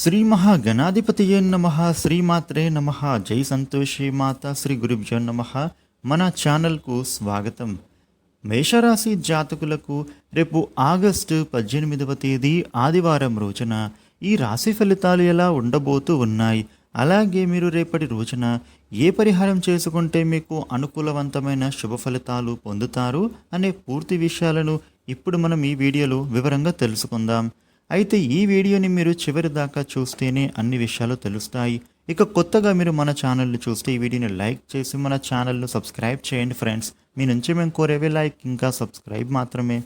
శ్రీ మహాగణాధిపతియే నమ శ్రీమాత్రే నమ జై సంతోషి మాత శ్రీ గురుభ్యో నమ. మన ఛానల్కు స్వాగతం. మేషరాశి జాతకులకు రేపు ఆగస్టు పద్దెనిమిదవ తేదీ ఆదివారం రోజున ఈ రాశి ఫలితాలు ఎలా ఉండబోతూ ఉన్నాయి? అలాగే మీరు రేపటి రోజున ఏ పరిహారం చేసుకుంటే మీకు అనుకూలవంతమైన శుభ ఫలితాలు పొందుతారు అనే పూర్తి విషయాలను ఇప్పుడు మనం ఈ వీడియోలో వివరంగా తెలుసుకుందాం. అయితే ఈ వీడియోని మీరు చివరి దాకా చూస్తేనే అన్ని విషయాలు తెలుస్తాయి. ఇక కొత్తగా మీరు మన ఛానల్ని చూస్తే ఈ వీడియోని లైక్ చేసి మన ఛానల్ను సబ్స్క్రైబ్ చేయండి ఫ్రెండ్స్. మీ నుంచి మేము కోరేవి లైక్ ఇంకా సబ్స్క్రైబ్ మాత్రమే.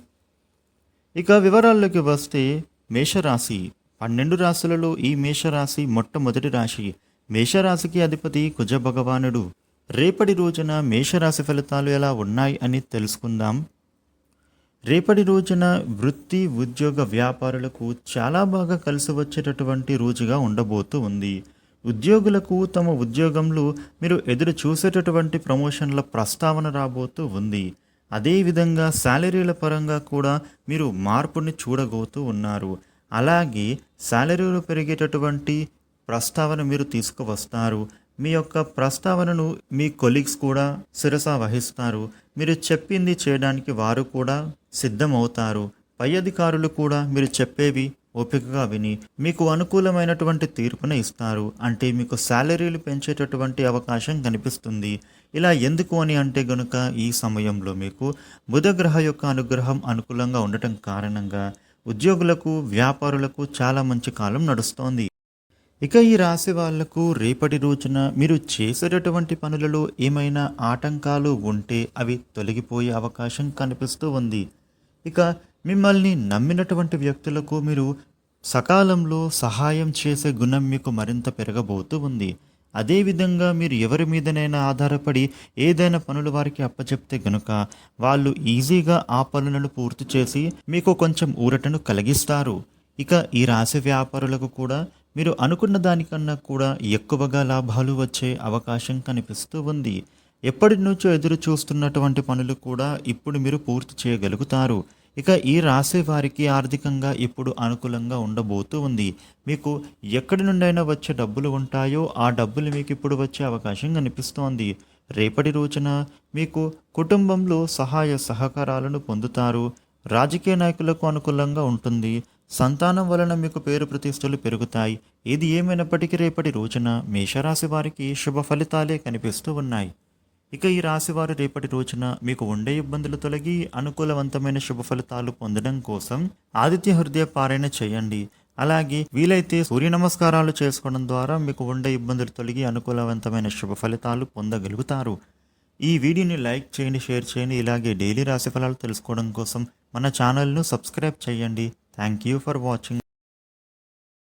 ఇక వివరాల్లోకి వస్తే మేషరాశి. పన్నెండు రాశులలో ఈ మేషరాశి మొట్టమొదటి రాశి. మేషరాశికి అధిపతి కుజ భగవానుడు. రేపటి రోజున మేషరాశి ఫలితాలు ఎలా ఉన్నాయి అని తెలుసుకుందాం. రేపటి రోజున వృత్తి ఉద్యోగ వ్యాపారులకు చాలా బాగా కలిసి వచ్చేటటువంటి రోజుగా ఉండబోతూ ఉంది. ఉద్యోగులకు తమ ఉద్యోగంలో మీరు ఎదురు చూసేటటువంటి ప్రమోషన్ల ప్రస్తావన రాబోతూ ఉంది. అదేవిధంగా శాలరీల పరంగా కూడా మీరు మార్పుని చూడబోతూ ఉన్నారు. అలాగే శాలరీలు పెరిగేటటువంటి ప్రస్తావన మీరు తీసుకువస్తారు. మీ యొక్క ప్రస్తావనను మీ కొలీగ్స్ కూడా శిరస వహిస్తారు. మీరు చెప్పింది చేయడానికి వారు కూడా సిద్ధమవుతారు. పై అధికారులు కూడా మీరు చెప్పేవి ఓపికగా విని మీకు అనుకూలమైనటువంటి తీర్పును ఇస్తారు. అంటే మీకు శాలరీలు పెంచేటటువంటి అవకాశం కనిపిస్తుంది. ఇలా ఎందుకు అని అంటే గనుక ఈ సమయంలో మీకు బుధగ్రహ యొక్క అనుగ్రహం అనుకూలంగా ఉండటం కారణంగా ఉద్యోగులకు వ్యాపారులకు చాలా మంచి కాలం నడుస్తోంది. ఇక ఈ రాశి వాళ్ళకు రేపటి రోజున మీరు చేసేటటువంటి పనులలో ఏమైనా ఆటంకాలు ఉంటే అవి తొలగిపోయే అవకాశం కనిపిస్తూ ఉంది. ఇక మిమ్మల్ని నమ్మినటువంటి వ్యక్తులకు మీరు సకాలంలో సహాయం చేసే గుణం మీకు మరింత పెరగబోతూ ఉంది. అదేవిధంగా మీరు ఎవరి మీదనైనా ఆధారపడి ఏదైనా పనులు వారికి అప్పచెప్తే గనుక వాళ్ళు ఈజీగా ఆ పనులను పూర్తి చేసి మీకు కొంచెం ఊరటను కలిగిస్తారు. ఇక ఈ రాశి వ్యాపారులకు కూడా మీరు అనుకున్న దానికన్నా కూడా ఎక్కువగా లాభాలు వచ్చే అవకాశం కనిపిస్తూ ఉంది. ఎప్పటి నుంచో ఎదురు చూస్తున్నటువంటి పనులు కూడా ఇప్పుడు మీరు పూర్తి చేయగలుగుతారు. ఇక ఈ రాశి వారికి ఆర్థికంగా ఇప్పుడు అనుకూలంగా ఉండబోతూ ఉంది. మీకు ఎక్కడి నుండైనా వచ్చే డబ్బులు ఉంటాయో ఆ డబ్బులు మీకు ఇప్పుడు వచ్చే అవకాశం కనిపిస్తోంది. రేపటి రోజున మీకు కుటుంబంలో సహాయ సహకారాలను పొందుతారు. రాజకీయ నాయకులకు అనుకూలంగా ఉంటుంది. సంతానం వలన మీకు పేరు ప్రతిష్టలు పెరుగుతాయి. ఇది ఏమైనప్పటికీ రేపటి రోజున మేషరాశి వారికి శుభ ఫలితాలే కనిపిస్తూ ఉన్నాయి. ఇక ఈ రాశివారు రేపటి రోజున మీకు ఉండే ఇబ్బందులు తొలగి అనుకూలవంతమైన శుభ ఫలితాలు పొందడం కోసం ఆదిత్య హృదయ పారాయణ చేయండి. అలాగే వీలైతే సూర్య నమస్కారాలు చేసుకోవడం ద్వారా మీకు ఉండే ఇబ్బందులు తొలగి అనుకూలవంతమైన శుభ ఫలితాలు పొందగలుగుతారు. ఈ వీడియోని లైక్ చేయండి షేర్ చేయండి. ఇలాగే డైలీ రాశి ఫలాలు తెలుసుకోవడం కోసం మన ఛానల్ను సబ్స్క్రైబ్ చేయండి. Thank you for watching.